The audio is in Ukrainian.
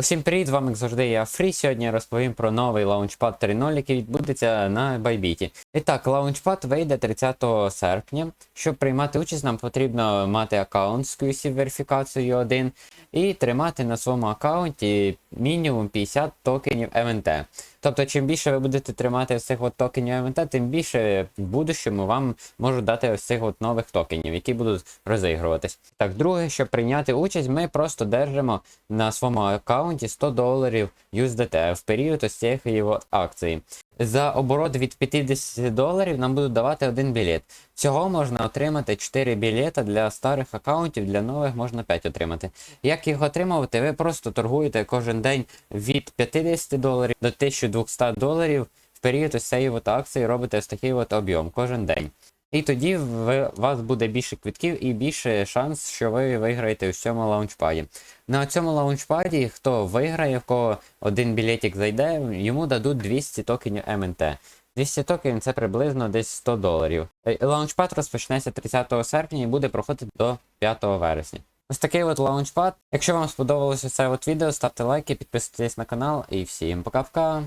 Усім привіт, з вами як завжди я Фрі. Сьогодні я розповім про новий лаунчпад 3.0, який відбудеться на Байбіті. І так, лаунчпад вийде 30 серпня. Щоб приймати участь, нам потрібно мати аккаунт з QC верифікацією 1 і тримати на своєму аккаунті мінімум 50 токенів МНТ. Тобто, чим більше ви будете тримати ось цих от токенів МНТ, тим більше в будущому вам можуть дати ось цих от нових токенів, які будуть розігруватись. Так, друге, щоб прийняти участь, ми просто держимо на своєму аккаунті 100 доларів USDT в період ось цієї акції. За оборот від 50 доларів нам будуть давати один білет. Всього можна отримати 4 білета для старих аккаунтів, для нових можна 5 отримати. Як їх отримувати? Ви просто торгуєте кожен день від 50 доларів до 1200 доларів в період ось цієї акції робите ось такий от об'єм кожен день. І тоді у вас буде більше квитків і більше шанс, що ви виграєте у цьому лаунчпаді. На цьому лаунчпаді, хто виграє, в кого один білетик зайде, йому дадуть 200 токенів МНТ. 200 токенів це приблизно десь 100 доларів. Е, Лаунчпад розпочнеться 30 серпня і буде проходити до 5 вересня. Ось такий от лаунчпад. Якщо вам сподобалося це от відео, ставте лайки, підписуйтесь на канал і всім пока-пока.